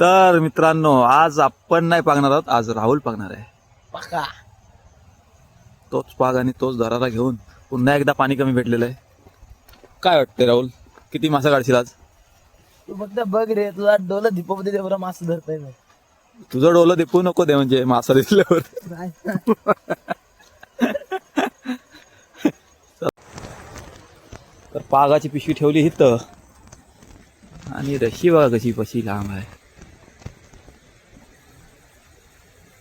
तर मित्रांनो आज आपण नाही पागणार आहोत आज राहुल पागणार आहे. पक्का? तोच पाग आणि तोच धरारा घेऊन पुन्हा एकदा पाणी कमी भेटलेलं आहे. काय वाटतंय राहुल? किती मासा काढशील आज? तू फक्त बघ रे तुला डोलं दीपावली देवरा मास धरतोय तुझं डोलं देपू नको दे म्हणजे मासा दिसल्यावर. तर पागाची पिशवी ठेवली इथं. आणि रशी बघा कशी कशी लांब आहे.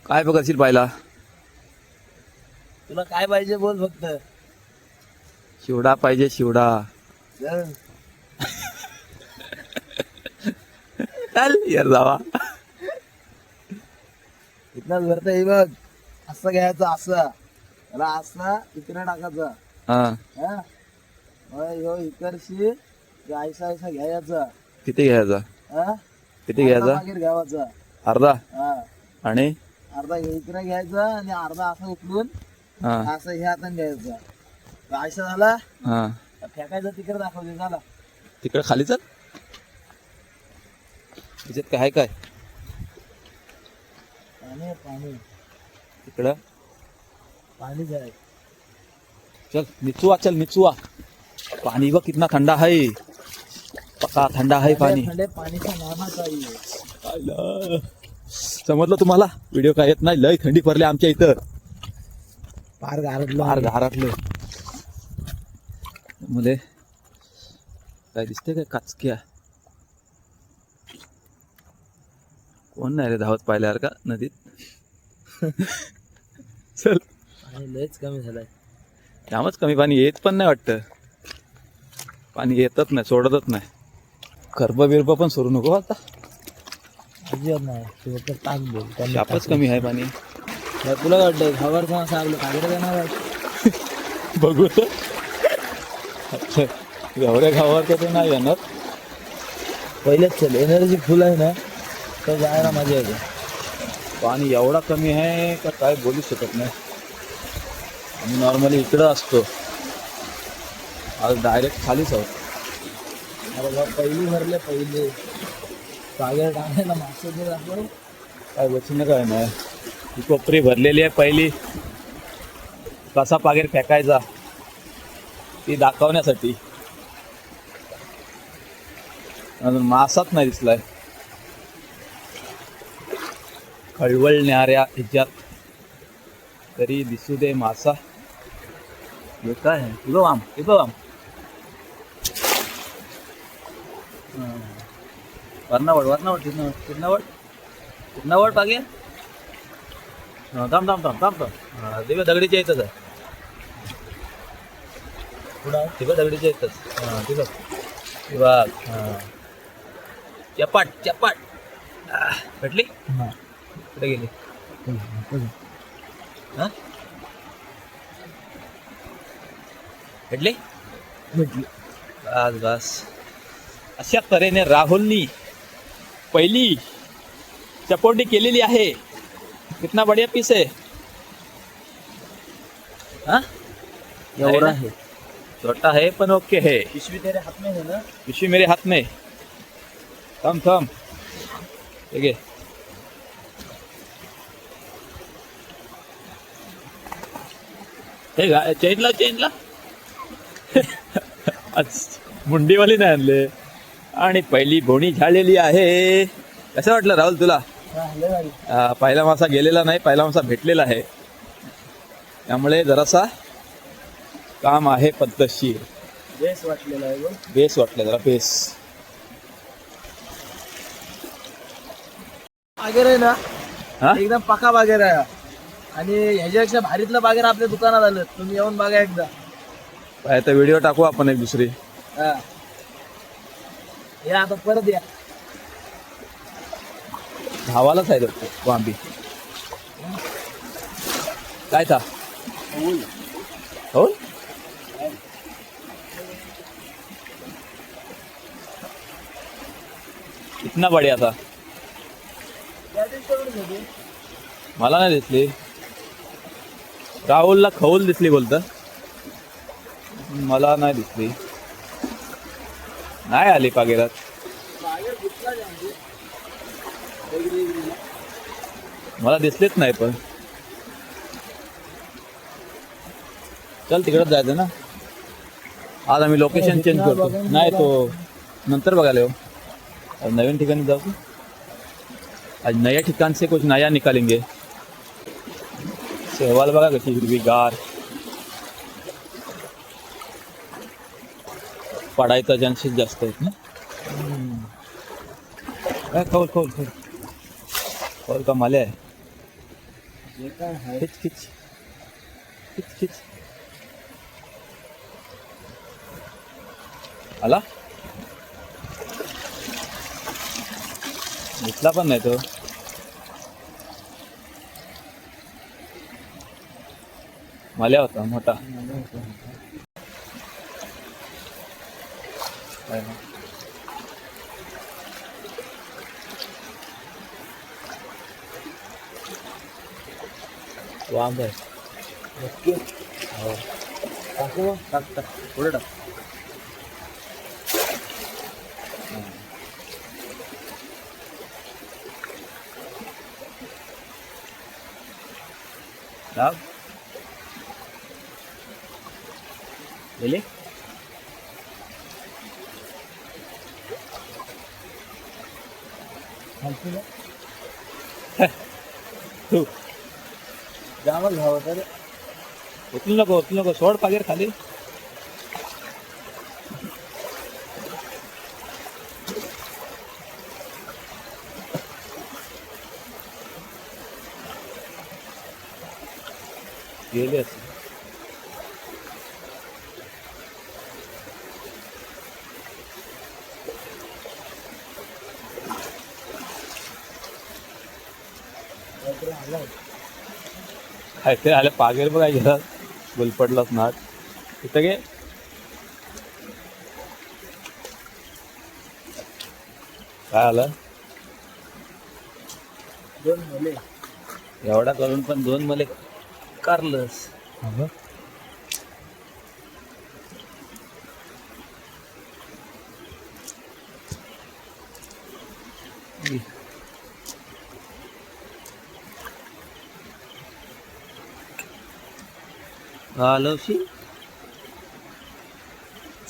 काय बघशील पाहिला तुला काय पाहिजे बोल फक्त. शिवडा पाहिजे शिवडा. चल. यार जावा. इथनच भरतय बघ. असं घ्यायचं असं. त्याला असं इकडे टाकायचं. हा. हा? मग ह्यो इकडशी ऐसा ऐसा घ्यायचा. किती घ्यायचा? हा? किती घ्यायचा? मागेर घ्यावाचा. अर्धा? हा. आणि? अर्धा इकडे घ्यायचा आणि अर्धा असं हा. असं ह्या हाताने घ्यायचं. ऐसा झाला. हा. फेकायचं तिकडे दाखवते झाला तिकडे खाली चल. त्याच्यात काय आहे काय? पाणी पाणी. तिकडं पाणीच आहे. चल निचुआ चल निचुआ पानी बघ कितना ठंडा है पक्का ठंडा है पानी पाणीचा नामा चाहिए आलं. समजलं तुम्हाला? व्हिडिओ काय येत नाही? लय थंडी पडली आमच्या इथं. पार गारटलो फार घारातलं मुले काय दिसते काय काचक्या? कोण नाही रे धावत पाहिल्यावर का नदीत? चल. पाणी लयच कमी झालंय. त्यामुळेच कमी पाणी येत पण नाही वाटतं. पाणी येतच नाही सोडतच नाही. कर्ब बिरब पण सोडू नको आता. अजिबात नाही तू फक्त टाक बोल टाकलं. कमी आहे पाणी. तर तुला वाटलं खबर पण असं आपलं कागड देणार बघू तर. अच्छा गवऱ्या गावावर का ते नाही येणार. पहिलेच चल एनर्जी फुल आहे ना तर जायला मजा येते. पाणी एवढा कमी आहे का काय बोलू शकत नाही. आम्ही नॉर्मली इकडं असतो. आज डायरेक्ट खालीच आहोत. पहिली भरले पहिले. कागड टाकायला मासे दाखव काय वचन काय नाही. ही कोपरी भरलेली आहे पहिली. कसा पागेर फेकायचा? ती दाखवण्यासाठी. अजून मासाच नाही दिसलाय. खळवळणाऱ्या ह्याच्यात. तरी दिसू दे मासा. हे काय आहे? तुझं वाम तुझं वाम वरणावड वरणावड तिथनं तिथनावड तिथनावड पागे थांब थांब थांब थांब थांब. दिव्या दगडीच्या येतच आहे. पुढं दिव्या दगडीच्या येतच हां हे बघ हां. चपाट चपाट. भेटली? हा. कुठे गेली? हां? भेटली? भेटली. बस बस. अशा तऱ्हेने राहुलनी पहिली चपोटी केलेली आहे. कितना बढिया पीस आहे. हा? एवढा आहे छोटा है पण ओके है पिशवी तेरे हात में है ना? पिशवी मेरे हाथ में. थम थम ठीक है हे चेंजला आज मुंडीवाली नाही आणले. आणि पहिली बोणी झालेली आहे. कसं वाटलं राहुल तुला? पहिला मासा गेलेला नाही पहिला मासा भेटलेला आहे. त्यामुळे जरासा काम आहे पद्धतशीर. बेस वाटलेला आहे. बेस वाटलं जरा बेस. बागेर आहे ना? हा? एकदम पका बागेर आहे. आणि ह्याच्यापेक्षा भारीतलं बागेर आपल्या दुकानात आलं. तुम्ही येऊन बघा एकदा. व्हिडिओ टाकू आपण एक दुसरी. हा. या आता परत या. धावालाच आहे तो वांबी. काय था हो कितना बढिया था. मला नाही दिसली. राहुलला खवल दिसली बोलतं. मला नाही दिसली. नाही आली पागेरात. मला दिसलेच नाही पण. चल तिकडच जायचं ना. आज आम्ही लोकेशन चेंज करतो. नाही तो नंतर बघायला येऊ. आज नवीन ठिकाणी जाऊ आज नया ठिकाण से कुछ नया निकालेंगे. सहवाल बघा कशी हिरवीगार. पडायचा चान्सेस जास्त आहेत ना. काय खोल खोल खोल. खोल का माले? आहे? खिच खिच. खिच खिच. आला? दिसला पण नाही तो. माल्या होता मोठा. काय ना. वांब आहे नक्की हो. टाकू टाक टाक पुढे टाक टाक गेले खालची ना? तू. जामच घाव तर. उचलू नको उचलू नको. सोड पागेर खाली. गेले काहीतरी आलं पागेर बघा गेला गुलपडलाच नाट तिथं गे काय आलं? दोन मुले. एवढा करून पण दोन मले. कारलंस.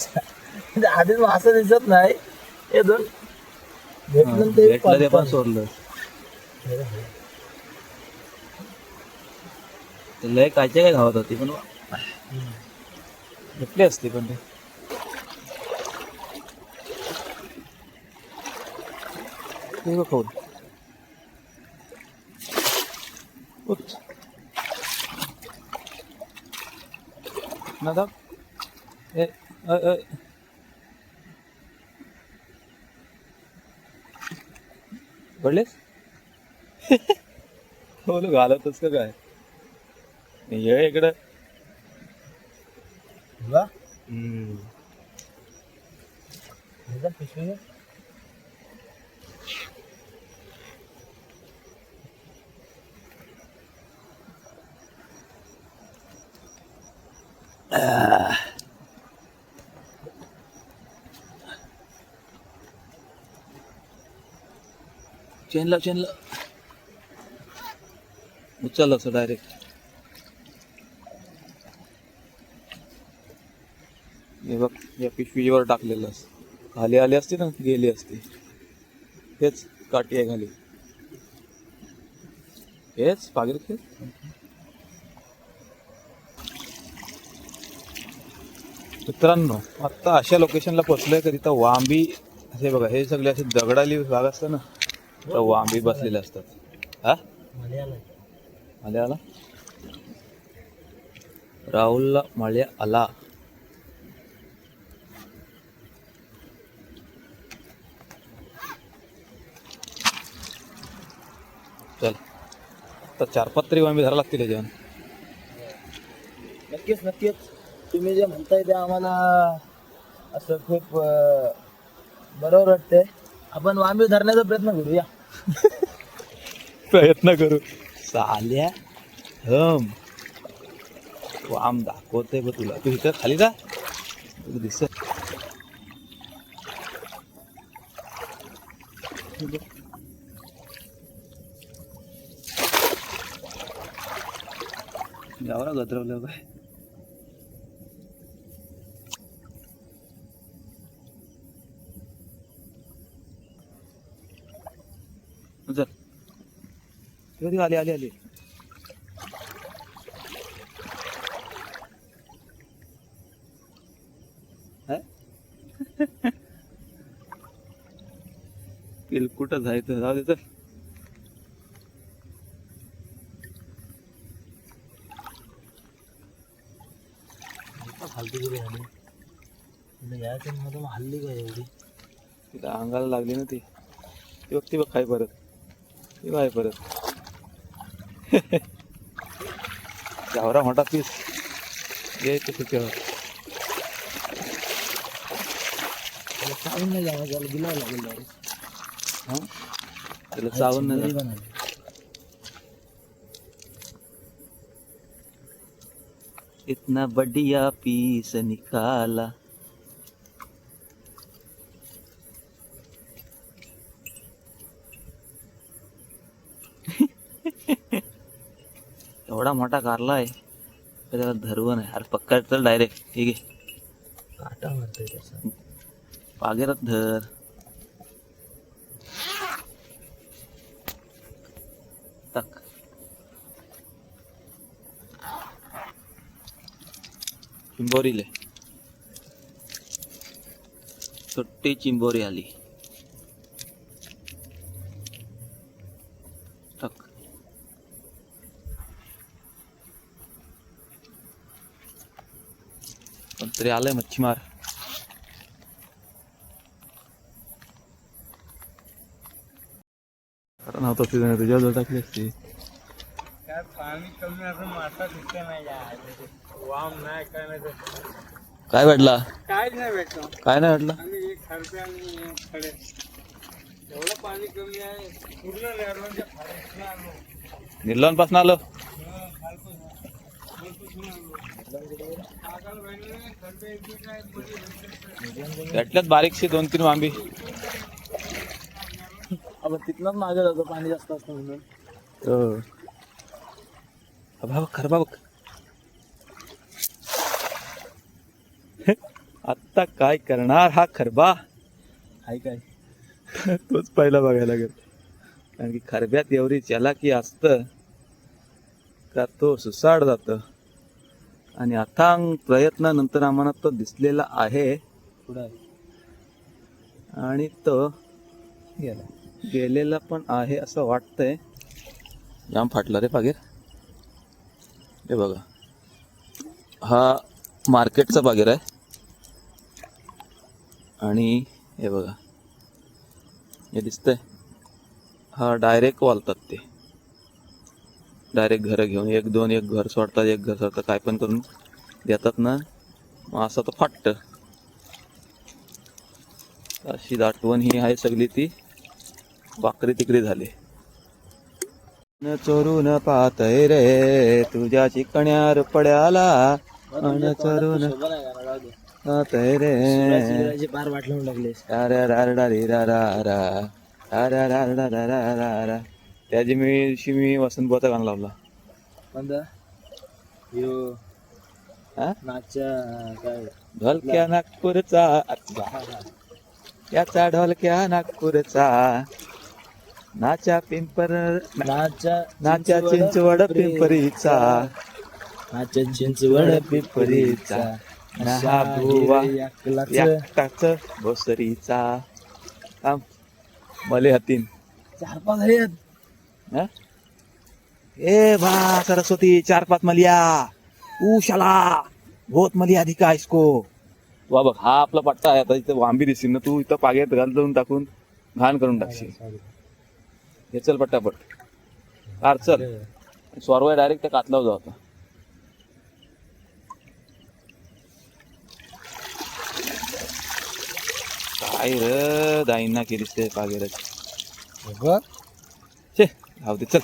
म्हणजे आधीच असं दिसत नाही. हे दोन. भेटलं ते भेटलं ते पण सोडलं. ते लय कायच्या काय घावत होती पण भेटली असती पण ते. ते बघ खाऊन उच. ना दाब. ए अ, अ. पडलेस बोल घालतच का काय ये इकडं पिशवी चेनला चेनला. उचल असं डायरेक्ट हे बघ या पिशवीवर टाकलेलं खाली आली असती ना गेली असती. हेच काठी आहे खाली. हेच पागेल खेळ? मित्रांनो आत्ता अशा लोकेशनला पोचलोय का तिथं वांबी हे बघा हे सगळे असे दगडाली भाग असतं ना तर वांबी बसलेले असतात. हा? आला राहुलला मळे आला चल आता चार पाच तरी वांबी धरा लागतील जेवण नक्कीच नक्कीच. तुम्ही जे म्हणताय ते आम्हाला असं खूप बरोबर वाटतंय. आपण वामी धरण्याचा प्रयत्न करूया. प्रयत्न करू. चाल्या हम वाम दाखवतोय ग तुला. तू इथं खाली जा. तुला दिसत गावरा गदरवलं काय कधी आली आली आली. किलकुटच जायचं? जाऊ दे चल. फालतू गेली यायचं हल्ली काय एवढी? तिला अंगाला लागली ना ती. ती बघ ती बघ काय परत. काय परत गावरा मोठा पीस ये ते त्याच्यावर त्याला चालून नाही जावं त्याला गिलावं लागेल direct. हा त्याला चावून नाही. बनवली. इतना बढ़िया पीस निकाला एवढा मोठा कारला आहे त्याला धरवं नाही अरे पक्का चल डायरेक्ट ठीक आहे. काटा मारतोय त्याचा. पागेरात धर. टक चिंबोरीले. सुट्टी चिंबोरी आली. तरी आलंय मच्छीमार कारण नव्हतं तुझ्या तुझ्याजवळ टाकली असती. काय पाणी कमी असं मासा सुट्ट्या नाही वाम नाही काय नाही काय भेटला? काहीच नाही भेटतो काय नाही भेटलं? आणि एक खर्च आणि खडे एवढं पाणी कमी आहे. पूर्ण निर्लॉनपासून आलो हं, खालपासून. खालपासून आलो. काकाला बहिणीने खड्डे इथे काय मध्ये भेटले. भेटल्यात बारीकशी दोन तीन वांबी. आपण तिथनंच मागे जातो पाणी जास्त असतं म्हणून. बघ खरबा बघ. आत्ता काय करणार हा खरबा? आहे काय? तोच पहिला बघायला लागेल. कारण की खरब्यात एवढी चलाकी असतं का तो सुसाड जात. आणि अथांग प्रयत्नानंतर आम्हाला तो दिसलेला आहे. आणि तो गेला. गेलेला पण आहे असं वाटतंय. जाम फाटला रे पागेर हे बघा. हा मार्केटचा पागेर आहे. आणि हे बघा. हे दिसतंय. हा डायरेक्ट वालतात ते. डायरेक्ट घरं घेऊन एक दोन एक घर सोडतात एक घर सोडतात काय पण करून देतात ना मग असं तर फाटतं अशी दाटवण ही आहे सगळी ती वाकरी तिकडी झाली न चोरून पाहतय रे तुझ्या चिकण्यार पड्याला अन चोरून. पाहतय रे शिवराजी पार वाट लावून लागले अरे रा रा रे रा रा रा अरे रा रा रा रा रा रा त्याची मी वसंत बोचा गाणं लावला. कोणता? यो. हा? नाच्या काय? ढोलक्या नागपूरचा. याचा ढोलक्या नागपूरचा. नाच्या पिंपर नाच्या नाच्या चिंचवड पिंपरीचा. नाच्या चिंचवड पिपरीचा. नहा भोसरीचा. थांब. मले हतीन. चार पाच आहेत? ए बा सरस्वती चार पाच मलिया. उशाला. बहुत मलिया अधिका इसको. वा बघ हा आपला पट्टा आहे. आता इथं वांबी दिसतील ना तू? इथं पाग्यात घाल जाऊन टाकून घाण करून टाकशील. हे चल पट्टापट कार चल. स्वरवाय डायरेक्ट त्या कातलाव जाऊ आता. काय र दाईंना केलीस ते पागेराची. राहू दे चल.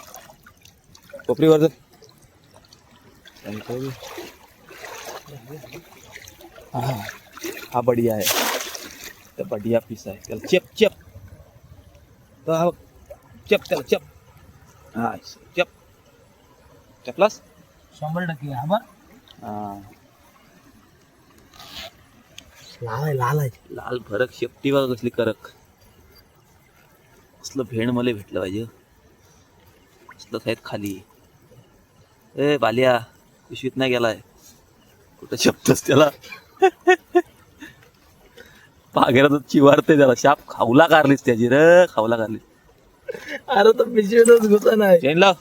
कोपरीवर चल हा हा बढिया आहे. तर बढिया पीस आहे. त्याला चेप चेप. तो हा. चेप त्याला चेप. हा चेप. चपलास? शंभर टक्के. हा बा हा. लाल आहे लाल आहे. लाल फरक शेपटी बघ कसली करक. असलं भेण मला भेटलं पाहिजे. असलं आहेत खाली. ए बालिया पिशवीत नाही गेलाय. कुठं शपतस त्याला? पागेरात चिवारते त्याला. शाप खाऊला कारलीस त्याची र खाऊला कारलीस. अरे तो पिशवीतच घुसा नाही. चेन लाव.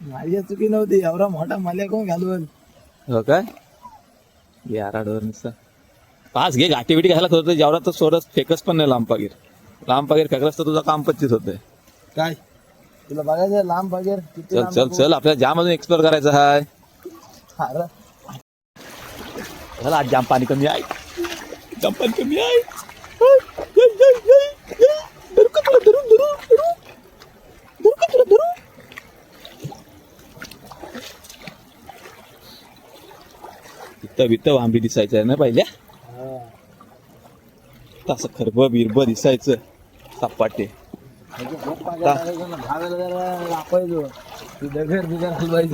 माझी चुकी नव्हती. एवढा मोठा माल्या कोण घालवल? हो काय? यारा डोर नुसतं पाच घे गाठी बिटी घ्यायला होतं जेवढा तर सोरस फेकच पण नाही लांब पागीर लांब पागीर फेकलास तर तुझं काम पच्चीस होतंय काय तुला बघायचं लांब किती चल लांब चल? चल आपल्याला जाम अजून एक्सप्लोर करायचं आहे अरे चल आज जाम पाणी कमी आहे जाम पाणी कमी आहे धरू का तुला? धरू, धरू, धरू. धरू का तुला? धरू. इथं बित्त वांबी दिसायचं ना पहिल्या हा. असं खरब बिरब दिसायचं सपाटे. म्हणजे.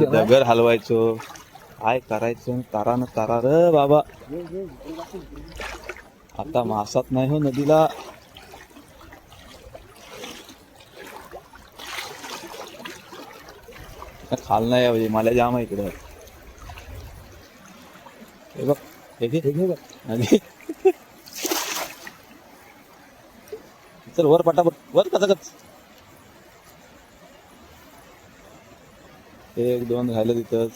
दगर हलवायचो. काय करायचं? तारा न तारा र बाबा. आता मासात नाही हो नदीला. खाल नाही म्हणजे मला जाम आहे इकडं. हे बघ हे बघ. सर चल वर पटापट वर कसं कच एक दोन राहिलं तिथंच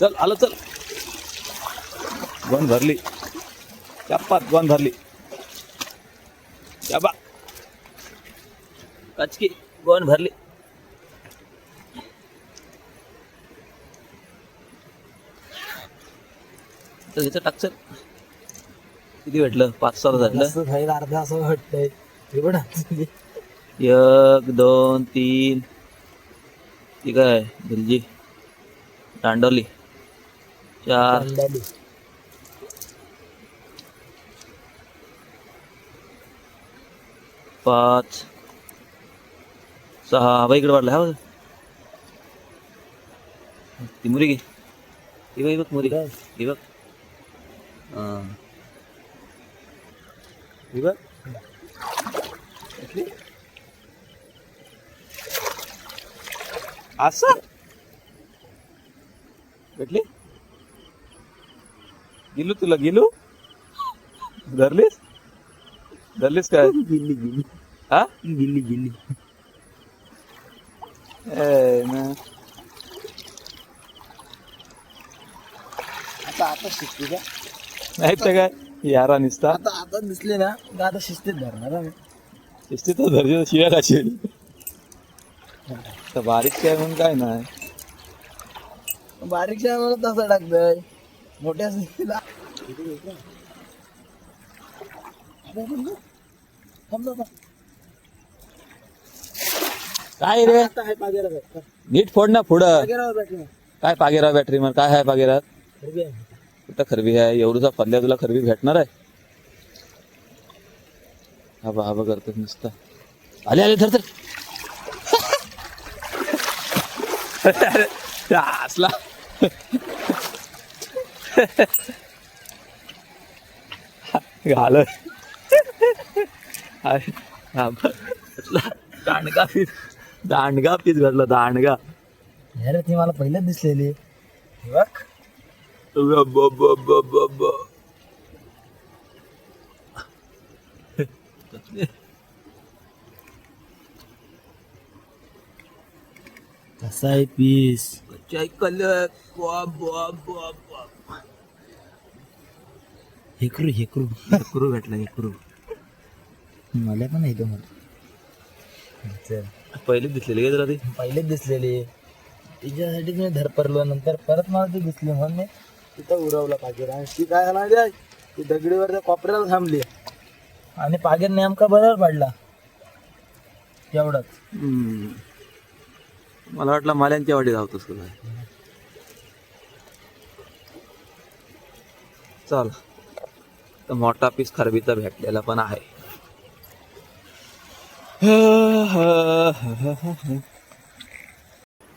चल आलं चल. गोन भरली. चप्पात गोन भरली. चबा कचकी गोन भरली. तर इथं टाकचं किती भेटलं? पाच सहा भेटलं? खायला अर्धा असं वाटतंय. हे ना. एक दोन तीन. ठीक आहे दिलजी दांडवली चार. अंडाली. पाच. सहा. बाई इकडे वाढला हा बघ. ती मुरी घे ही बाई बघ मुरी काय? ही बघ. हा. असं भेटली गेलो तुला गेलो धरलीस धरलीस काय गिल्ली गिल्ली हा गिल्ली गिल्ली ए, न. आता आता शिस्तीत हा. नाही तर काय यारा निसता. आता आता दिसले ना तर आता शिस्तीत धरणार आम्ही. शिस्ती तो धरजे शिव्या खाशील. तर बारीक काय म्हणून काय नाही. बारीकशा मला तसं टाकतंय. मोठ्या शिस्तीला काय रे. नीट फोड ना पुढं. मार. काय पागेरा बॅटरी मग काय आहे पागेरात. कुठं खरबी आहे? एवढूचा पल्ल्या तुला खरबी भेटणार आहे? हा हा करतो नुसतं आले आले धर धर. असला घाल दांडगा पीस दांडगा पीस घातला दांडगा. अरे ती मला पहिल्याच दिसलेली. बघ. कसा आहे पीस चाय कलर बुवा, बुवा, बुवा, बुवा. हेकरू हेकरू. हेकरू भेटला हेकरू. मला पण येतो मला पहिले दिसलेली काय तुला ती? पहिलेच दिसलेली. तिच्यासाठी मी धरपरलो नंतर परत मला ती दिसली म्हणून तिथं उरवलं पागीर आणि ती काय झाला? ती दगडीवर त्या कोपऱ्याला थांबली. आणि पागीर नेमका बरोबर पडला. एवढंच. मला वाटलं माल्यांच्या वाडी धावतोस काय? चल. तर मोठा पीस खरबीचा भेटलेला पण आहे.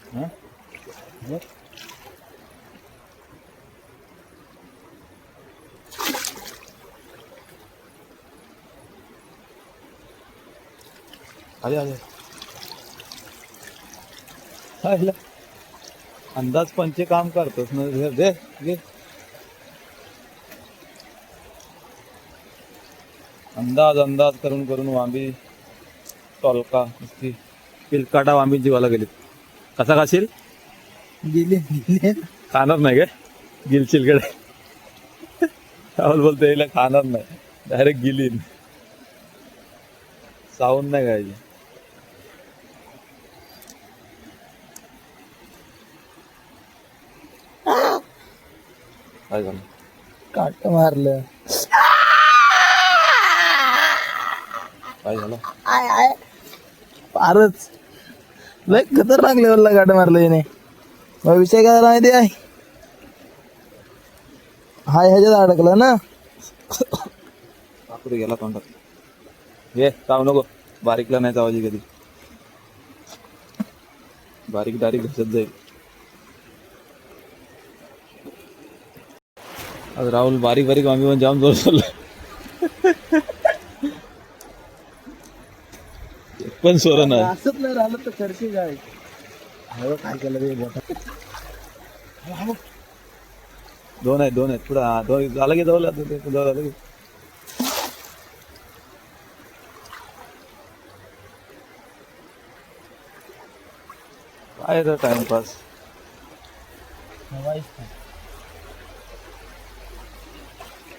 हा? आले आले. आले. अंदाज पंचे काम करतोस ना दे दे घे. अंदाज अंदाज करून करून वांबी टॉलका नुसती पिलकाटा वांबी जीवाला गेली. कसा खाशील? गेले. गेले खाणार नाही काय गिलशील कडे राहुल बोलतो याला खाणार नाही. डायरेक्ट गिलीन सावून नाही खायची. काय झालं काट मारलं. काय झालं आय आय. फारच. लय खतरनाक लेवलला गाठ मारलं याने मग विषय काय झाला माहिती आहे? हा ह्याच्यात अडकला ना. काकुरी गेला तोंडात? ये चाव नको. बारीकला नाही चावायची कधी. बारीक बारीक घसत जाईल. आज राहुल बारीक बारीक आम्ही पण जाम जोर चाललं एक पण सोर ना असंच नाही राहिलं तर करते काय काय केलं रे दोन आहेत दोन आहेत पुढं दोन झालं की जवळ आता ते झालं की काय टाइमपास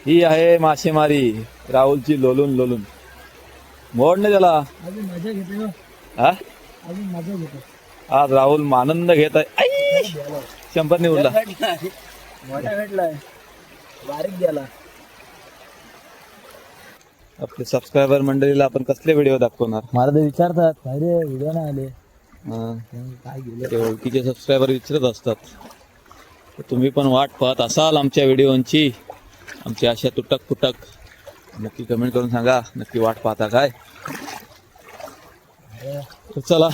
ही आहे मासेमारी राहुलची लोलून लोलून. मोड नाही त्याला. अजून मजा घेते हो. हा? अजून मजा घेते आज राहुल आनंद घेत आहे! शंभर नाही उडला मोठा भेटलाय. बारीक गेला. आपले सबस्क्रायबर मंडळीला आपण कसले व्हिडिओ दाखवणार? मला तर विचारतात काय रे व्हिडिओ नाही आले. हा. काय गेलं? ते ओळखीचे सबस्क्रायबर विचारत असतात. तुम्ही पण वाट पाहत असाल आमच्या व्हिडिओंची आमची अशा तुटक फुटक. नक्की कमेंट करून सांगा नक्की वाट पाहता काय? तर चला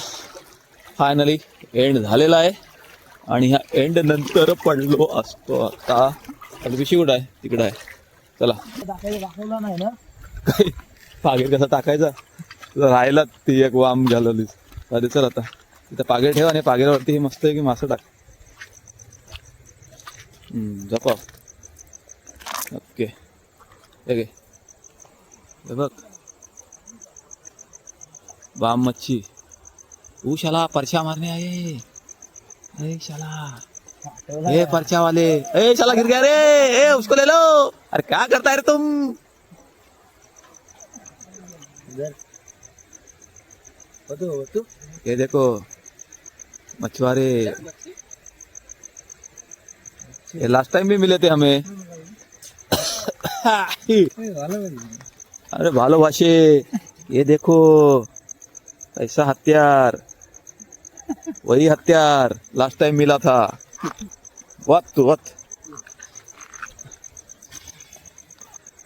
फायनली एंड झालेला आहे. आणि ह्या एंड नंतर पडलो असतो आता. अलविशी कुठं आहे? तिकडं आहे. चला. दाखवला नाही ना पागेर कसा टाकायचा? तुला राहिला ती एक वाम घालवलीस अरे चल आता. तिथं पागेर ठेव आणि पागेरवरती हे मस्त आहे की मासं टाक. हम्म, जपाव ओके हे हे बघ बाम मच्छी। तू शाला परछा मारने आए। अरे शाला। ए परछा वाले। ए शाला गिर गया रे। ए उसको ले लो। अरे क्या करता है रे तुम? ये देखो। मछुआरे। ये लास्ट टाइम भी मिले थे हमें। अरे भालोबाशे ये देखो ऐसा हथियार वही हथियार लास्ट टाइम मिला था वत वत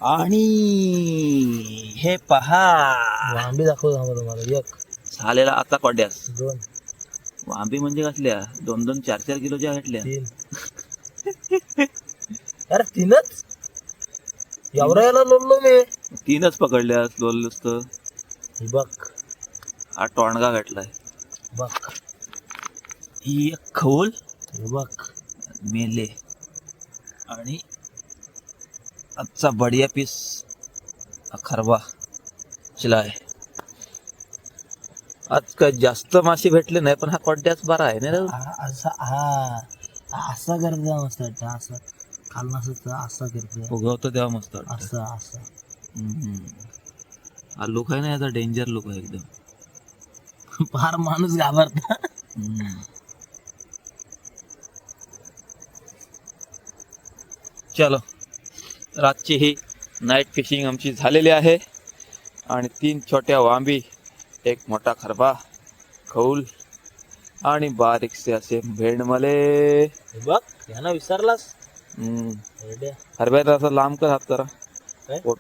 आणि हे पहा वांबी दाखवतो आम्हाला तुम्हाला एक. झालेला आता कोड्यास। दोन. वांबी म्हणजे कसल्या? दोन दोन चार चार किलोच्या तीन. अरे तीनच? एवढा याला लोललो मी. तीनच पकडल्या लोल तर. बघ. हा टोणगा भेटलाय बघ. ही एक खवल हे बघ. मेले. आणि आजचा बढिया पीस खरबा चिलाय आज काय जास्त मासे भेटले नाही पण हा कोड्याच बरा आहे ना रे? हा, असा हा. असा करतो मस्त वाटतं असं. खाल नसत असा करतो उगवतो तेव्हा मस्त वाटतं. असं असं. हम्म. हा लुक आहे ना याचा? डेंजर लुक आहे एकदम. फार माणूस घाबरता. हम्म. चलो. रातची ही नाईट फिशिंग आमची झालेली आहे. आणि तीन छोट्या वांबी एक मोठा खरबा खौल आणि बारीकसे असे भेंडमले. हे बघ यानं विसरलास? हम्म. एवढ्या हरभऱ्याचा असा लांब कर हात जरा काय? फोटो